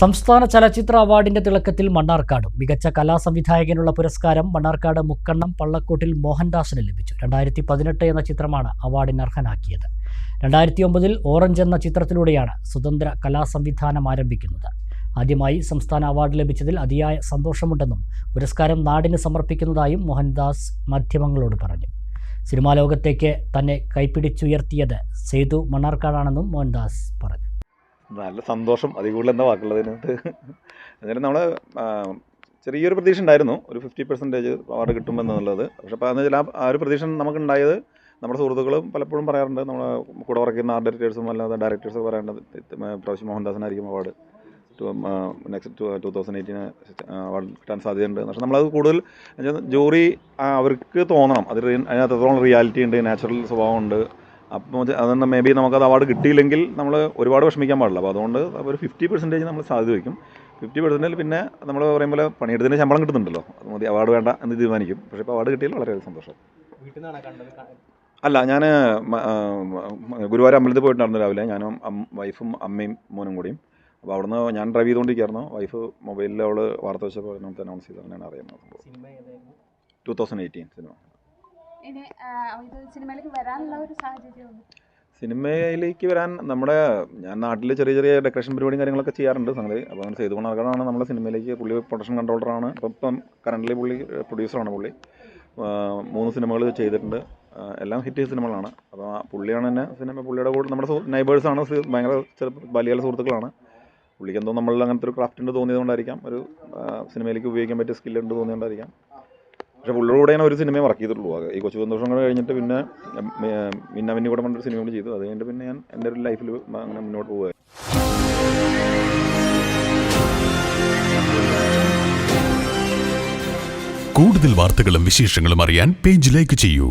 സംസ്ഥാന ചലച്ചിത്ര അവാർഡിന്റെ തിളക്കത്തിൽ മണ്ണാർക്കാടും. മികച്ച കലാസംവിധായകനുള്ള പുരസ്കാരം മണ്ണാർക്കാട് മുക്കണ്ണം പള്ളക്കോട്ടിൽ മോഹൻദാസിന് ലഭിച്ചു. രണ്ടായിരത്തി പതിനെട്ട് എന്ന ചിത്രമാണ് അവാർഡിന് അർഹനാക്കിയത്. രണ്ടായിരത്തി ഒമ്പതിൽ ഓറഞ്ച് എന്ന ചിത്രത്തിലൂടെയാണ് സ്വതന്ത്ര കലാസംവിധാനം ആരംഭിക്കുന്നത്. ആദ്യമായി സംസ്ഥാന അവാർഡ് ലഭിച്ചതിൽ അതിയായ സന്തോഷമുണ്ടെന്നും പുരസ്കാരം നാടിന് സമർപ്പിക്കുന്നതായും മോഹൻദാസ് മാധ്യമങ്ങളോട് പറഞ്ഞു. സിനിമാ ലോകത്തേക്ക് തന്നെ കൈപ്പിടിച്ചുയർത്തിയത് സേതു മണ്ണാർക്കാടാണെന്നും മോഹൻദാസ് പറഞ്ഞു. നല്ല സന്തോഷം. അതിൽ കൂടുതൽ എന്താ വാക്കുള്ളതിനകത്ത് അങ്ങനെ നമ്മൾ ചെറിയൊരു പ്രതീക്ഷ ഉണ്ടായിരുന്നു. ഒരു ഫിഫ്റ്റി പെർസെന്റേജ് അവാർഡ് കിട്ടുമെന്നുള്ളത് പക്ഷെ അപ്പോൾ അതെന്ന് വെച്ചാൽ ആ- ഒരു പ്രതീക്ഷ നമുക്കുണ്ടായത് നമ്മുടെ സുഹൃത്തുക്കളും പലപ്പോഴും പറയാറുണ്ട്. നമ്മൾ കൂടെ വർക്ക് ചെയ്യുന്ന ആർട്ട് ഡയറക്ടേഴ്സും അല്ലാതെ ഡയറക്ടേഴ്സ് പറയാറുണ്ട്. പ്രാവശ്യം മോഹൻദാസിനായിരിക്കും award next to two thousand eighteen award കിട്ടാൻ സാധ്യതയുണ്ട്. പക്ഷേ നമ്മളത് കൂടുതൽ ജോറി അവർക്ക് തോന്നണം. അത് അതിനകത്ത് എത്രത്തോളം റിയാലിറ്റി ഉണ്ട് നാച്ചുറൽ സ്വഭാവമുണ്ട് അപ്പോൾ അതുകൊണ്ട് മേ ബി നമുക്കത് അവാർഡ് കിട്ടിയില്ലെങ്കിൽ നമ്മൾ ഒരുപാട് വിഷമിക്കാൻ പാടില്ല. അപ്പോൾ അതുകൊണ്ട് ഒരു ഫിഫ്റ്റി പെർസെന്റേജ് നമ്മൾ സാധ്യത വയ്ക്കും. ഫിഫ്റ്റി പെർസെന്റേജ് പിന്നെ നമ്മൾ പറയും പോലെ പണിയെടുത്തതിന് ശമ്പളം കിട്ടുന്നുണ്ടല്ലോ. അത് മതി അവാർഡ് വേണ്ട എന്ന് തീരുമാനിക്കും. പക്ഷേ ഇപ്പോൾ അവാർഡ് കിട്ടിയാൽ വളരെ സന്തോഷം. അല്ല ഞാൻ ഗുരുവായൂർ അമ്പലത്തിൽ പോയിട്ടുണ്ടായിരുന്നു രാവിലെ. ഞാനും വൈഫും അമ്മയും മോനും കൂടിയും. അപ്പോൾ അവിടുന്ന് ഞാൻ ഡ്രൈവ് ചെയ്തുകൊണ്ടിരിക്കുകയായിരുന്നു. വൈഫ് മൊബൈലിൽ അവൾ വാർത്ത വെച്ചപ്പോൾ അനൗൺസ് ചെയ്ത് അങ്ങനെയാണ് അറിയുന്നത്. ടു തൗസൻഡ് എയ്റ്റീൻ സിനിമ ഇനി ഇത് സിനിമയിലേക്ക് വരാനുള്ള ഒരു സാഹചര്യം സിനിമയിലേക്ക് വരാൻ നമ്മുടെ ഞാൻ നാട്ടിൽ ചെറിയ ചെറിയ ഡെക്കറേഷൻ പരിപാടിയും കാര്യങ്ങളൊക്കെ ചെയ്യാറുണ്ട് സംഗതി. അപ്പോൾ അങ്ങനെ ചെയ്തു കൊണ്ടാണ് നമ്മുടെ സിനിമയിലേക്ക് പുള്ളി പ്രൊഡക്ഷൻ കൺട്രോളറാണ് ഇപ്പം ഇപ്പം കറന്റ് പുള്ളി പ്രൊഡ്യൂസറാണ് പുള്ളി. മൂന്ന് സിനിമകൾ ചെയ്തിട്ടുണ്ട്. എല്ലാം ഹിറ്റ് സിനിമകളാണ്. അപ്പോൾ പുള്ളിയാണ് തന്നെ സിനിമ പുള്ളിയുടെ കൂടെ നമ്മുടെ നൈബേഴ്സാണ് ഭയങ്കര ചെറുപ്പ ബാല്യകാല സുഹൃത്തുക്കളാണ്. പുള്ളിക്ക് എന്തോ നമ്മളിൽ അങ്ങനത്തെ ഒരു ക്രാഫ്റ്റ് ഉണ്ട് തോന്നിയതുകൊണ്ടായിരിക്കാം. ഒരു സിനിമയിലേക്ക് ഉപയോഗിക്കാൻ പറ്റിയ സ്കില്ലുണ്ട് തോന്നിയതുകൊണ്ടായിരിക്കാം. പക്ഷേ പുള്ളിയുടെ കൂടെ ഒരു സിനിമയെ വർക്ക് ചെയ്തിട്ടുള്ളൂ. ഈ കൊച്ചു സന്തോഷം കൂടെ കഴിഞ്ഞിട്ട് പിന്നെ മിന്നമിന്നി കൂടെ പറഞ്ഞൊരു സിനിമ കൂടി ചെയ്തു. അത് കഴിഞ്ഞിട്ട് പിന്നെ ഞാൻ എന്റെ ഒരു ലൈഫിൽ അങ്ങനെ മുന്നോട്ട് പോവുക കൂടുതൽ വാർത്തകളും വിശേഷങ്ങളും അറിയാൻ പേജ് ലൈക്ക് ചെയ്യൂ.